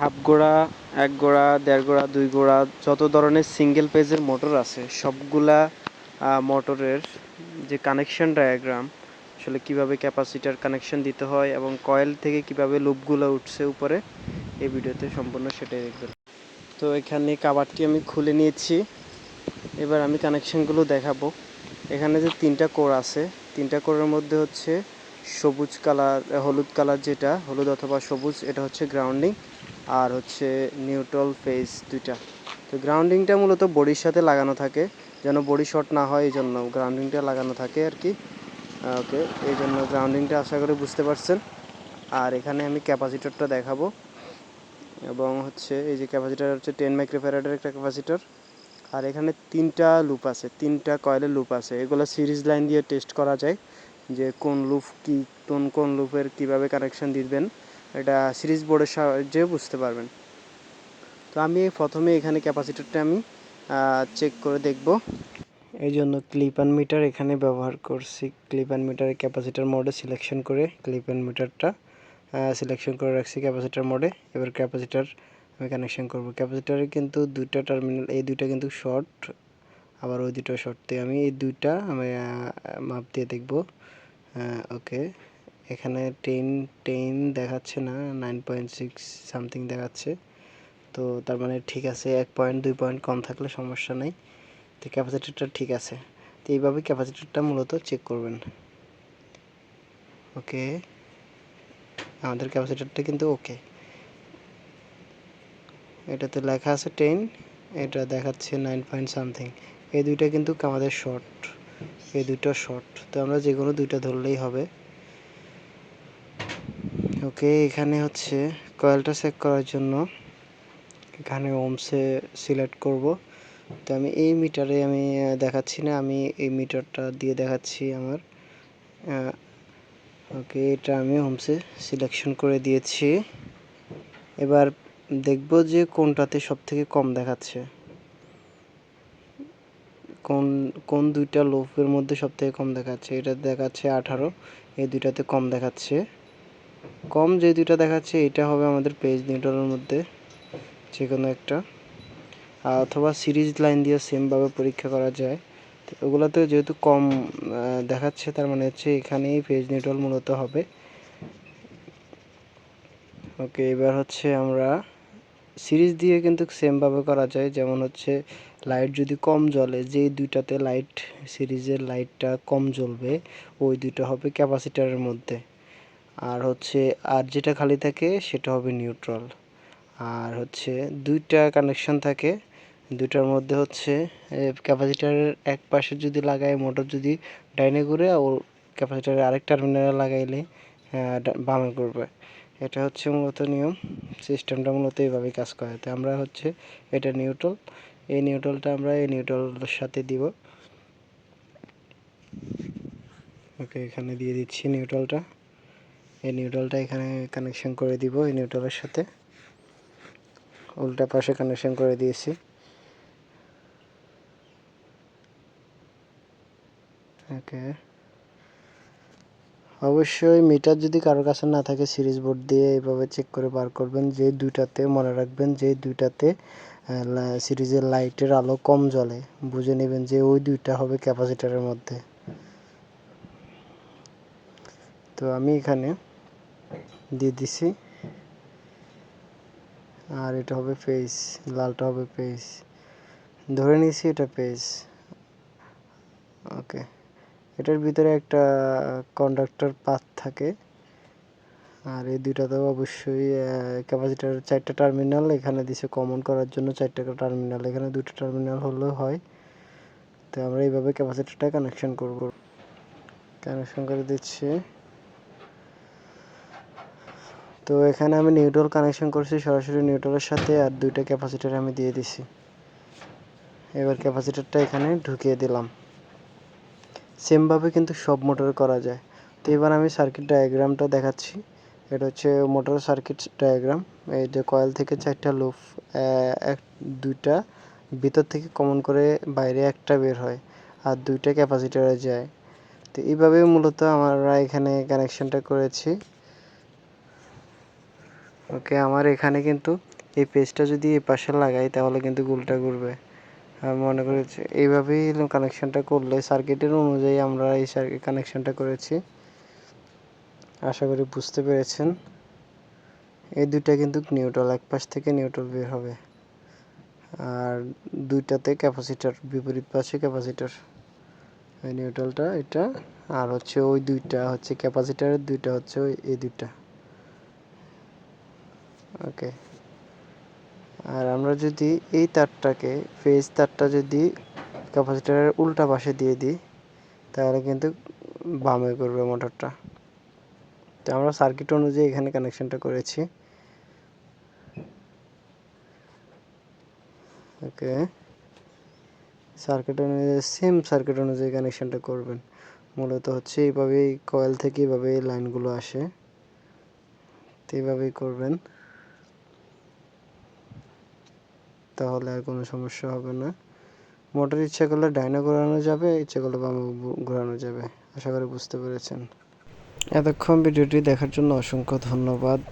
Half গোড়া, এক গোড়া, দেড় গোড়া, দুই গোড়া, যত ধরনের সিঙ্গেল পেজের মোটর আছে, সবগুলা মোটরের যে কানেকশন ডায়াগ্রাম আসলে কীভাবে ক্যাপাসিটার কানেকশন দিতে হয় এবং কয়েল থেকে কীভাবে লুপগুলো উঠছে উপরে, এই ভিডিওতে সম্পূর্ণ সেটাই দেখবেন। তো এখানে কাবারটি আমি খুলে নিয়েছি। এবার আমি কানেকশনগুলো দেখাবো। এখানে যে তিনটা কোর আছে, তিনটা কোরের মধ্যে হচ্ছে সবুজ কালার হলুদ কালার যেটা, হলুদ অথবা সবুজ, এটা হচ্ছে গ্রাউন্ডিং আর হচ্ছে নিউট্রাল ফেজ দুইটা। তো গ্রাউন্ডিংটা মূলত বডির সাথে লাগানো থাকে, যেন বডি শর্ট না হয় এই জন্য গ্রাউন্ডিংটা লাগানো থাকে আর কি। ওকে এই জন্য গ্রাউন্ডিংটা আশা করি বুঝতে পারছেন। আর এখানে আমি ক্যাপাসিটরটা দেখাবো। এবং হচ্ছে এই যে ক্যাপাসিটার হচ্ছে টেন মাইক্রোফ্যারাডের একটা ক্যাপাসিটর। আর এখানে তিনটা লুপ আছে, তিনটা কয়েলের লুপ আছে। এগুলো সিরিজ লাইন দিয়ে টেস্ট করা যায় যে কোন লুপ কি, কোন কোন লুপের কীভাবে কানেকশন দিবেন। এটা সিরিজ বোর্ডের সাহায্যে বুঝতে পারবেন। তো আমি প্রথমে এখানে ক্যাপাসিটরটা আমি চেক করে দেখব। এই জন্য ক্লিপ অ্যান্ড মিটার এখানে ব্যবহার করছি। ক্লিপ অ্যান্ড মিটারের ক্যাপাসিটার মোডে সিলেকশন করে ক্লিপ অ্যান্ড মিটারটা সিলেকশন করে রাখছি ক্যাপাসিটার মোডে এবার ক্যাপাসিটার আমি কানেকশন করব। ক্যাপাসিটারে কিন্তু দুইটা টার্মিনাল এই দুইটা কিন্তু শর্ট আবার ওই দুটো শর্ট আমি এই দুইটা আমি মাপ দিয়ে দেখব। ওকে এখানে টেন টেন দেখাচ্ছে না নাইন পয়েন্ট সিক্স সামথিং দেখাচ্ছে। তো তার মানে ঠিক আছে, এক পয়েন্ট দুই পয়েন্ট কম থাকলে সমস্যা নেই। তো ক্যাপাসিটারটা ঠিক আছে। তো এইভাবে ক্যাপাসিটারটা মূলত চেক করবেন। ওকে আমাদের ক্যাপাসিটারটা কিন্তু ওকে এটাতে লেখা আছে টেন এটা দেখাচ্ছে নাইন পয়েন্ট সামথিং এই দুইটা কিন্তু আমাদের শর্ট এই দুটো শর্ট তো আমরা যে কোনো দুইটা ধরলেই হবে। ওকে, এখানে হচ্ছে কয়েলটা চেক করার জন্য এখানে ওমসে সিলেক্ট করব। তো আমি এই মিটারে আমি দেখাচ্ছি না, আমি এই মিটারটা দিয়ে দেখাচ্ছি আমার। ওকে, এটা আমি হোমসে সিলেকশন করে দিয়েছি। এবার দেখব যে কোনটাতে সব থেকে কম দেখাচ্ছে। কোন কোন দুইটা লোফের মধ্যে সব থেকে কম দেখাচ্ছে? এটা দেখাচ্ছে আঠারো, এই দুইটাতে কম দেখাচ্ছে। কম যে দুইটা দেখাচ্ছে, এটা হবে আমাদের পেজ নিউটনের মধ্যে যে কোনো একটা অথবা সিরিজ লাইন দিয়ে সেমভাবে পরীক্ষা করা যায়। তো ওগুলোতে যেহেতু কম দেখাচ্ছে, তার মানে হচ্ছে এখানেই পেজ নিউট্রাল মূলত হবে। ওকে এবার হচ্ছে আমরা সিরিজ দিয়ে কিন্তু সেমভাবে করা যায়, যেমন হচ্ছে লাইট যদি কম জ্বলে, যেই দুইটাতে লাইট সিরিজের লাইটটা কম জ্বলবে, ওই দুইটা হবে ক্যাপাসিটারের মধ্যে। আর হচ্ছে, আর যেটা খালি থাকে সেটা হবে নিউট্রাল আর হচ্ছে, দুইটা কানেকশন থাকে। দুইটার মধ্যে হচ্ছে ক্যাপাসিটারের এক পাশে যদি লাগায় মোটর যদি ডাইনে ঘুরে, ও ক্যাপাসিটারের আরেক টার্মিনালে লাগাইলে বামে ঘুরবে। এটা হচ্ছে মূলত নিয়ম। সিস্টেমটা মূলত এইভাবেই কাজ করে। তো আমরা হচ্ছে, এটা নিউট্রাল এই নিউট্রালটা আমরা এই নিউট্রালের সাথে দিব। ওকে, এখানে দিয়ে দিচ্ছি নিউট্রালটা এই নিউডলটা এখানে কানেকশন করে দিব, এই নিউডলের সাথে। উল্টা পাশে কানেকশন করে দিয়েছি। ওকে। অবশ্যই মিটার যদি কারোর কাছে না থাকে সিরিজ বোর্ড দিয়ে এইভাবে চেক করে বার করবেন, যে দুইটাতে, মনে রাখবেন যে দুইটাতে সিরিজের লাইটের আলো কম জ্বলে। বুঝে নেবেন যে ওই দুইটা হবে ক্যাপাসিটারের মধ্যে। তো আমি এখানে দিয়ে দিছি। আর এটা হবে পেজ লালটা হবে পেজ ধরে নিয়েছি এটা পেজ ওকে এটার ভিতরে একটা কন্ডাক্টর পাত থাকে। আর এই দুইটাতেও অবশ্যই ক্যাপাসিটার চারটা টার্মিনাল এখানে দিছে। কমন করার জন্য চারটা টার্মিনাল এখানে দুটো টার্মিনাল হলেও হয়। তো আমরা এইভাবে ক্যাপাসিটারটা কানেকশন করব। কানেকশন করে দিচ্ছি। তো এখানে আমি নিউট্রাল কানেকশন করছি সরাসরি নিউট্রালের সাথে আর দুইটা ক্যাপাসিটার আমি দিয়ে দিছি। এবার ক্যাপাসিটারটা এখানে ঢুকিয়ে দিলাম। সেমভাবে কিন্তু সব মোটরে করা যায়। তো এবার আমি সার্কিট ডায়াগ্রামটা দেখাচ্ছি। এটা হচ্ছে মোটর সার্কিট ডায়াগ্রাম এই যে কয়েল থেকে চারটা লুপ এক, দুইটা ভিতর থেকে কমন করে বাইরে একটা বের হয় আর দুইটা ক্যাপাসিটারে যায়। তো এইভাবে মূলত আমরা এখানে কানেকশনটা করেছি। ওকে, আমার এখানে কিন্তু এই পেজটা যদি এই পাশে লাগাই, তাহলে কিন্তু গুলটা ঘুরবে। আমি মনে করি যে এইভাবেই কানেকশনটা করলে সার্কিটের অনুযায়ী আমরা এই সার্কিট কানেকশনটা করেছি। আশা করি বুঝতে পেরেছেন। এই দুইটা কিন্তু নিউট্রাল এক পাশ থেকে নিউট্রাল বের হবে। আর দুইটাতে ক্যাপাসিটার বিপরীত পাশে ক্যাপাসিটার নিউট্রালটা এটা, আর হচ্ছে ওই দুইটা, হচ্ছে ক্যাপাসিটারের দুইটা, হচ্ছে ওই, এই দুইটা। ওকে। আর আমরা যদি এই তারটাকে ফেজ তারটা যদি ক্যাপাসিটারের উল্টা পাশে দিয়ে দিই, তাহলে কিন্তু বামে করবে মোটরটা। তো আমরা সার্কিট অনুযায়ী এখানে কানেকশনটা করেছি। ওকে। সার্কিট অনুযায়ী সেম সার্কিট অনুযায়ী কানেকশনটা করবেন। মূলত হচ্ছে এইভাবেই কয়েল থেকে এইভাবে লাইনগুলো আসে। তো এইভাবেই করবেন। তাহলে আর কোনো সমস্যা হবে না। মোটর ইচ্ছা করলে ডাইনো ঘোরানো যাবে, ইচ্ছা করলে বামে ঘোরানো যাবে। আশা করি বুঝতে পেরেছেন। এতক্ষণ ভিডিওটি দেখার জন্য অসংখ্য ধন্যবাদ।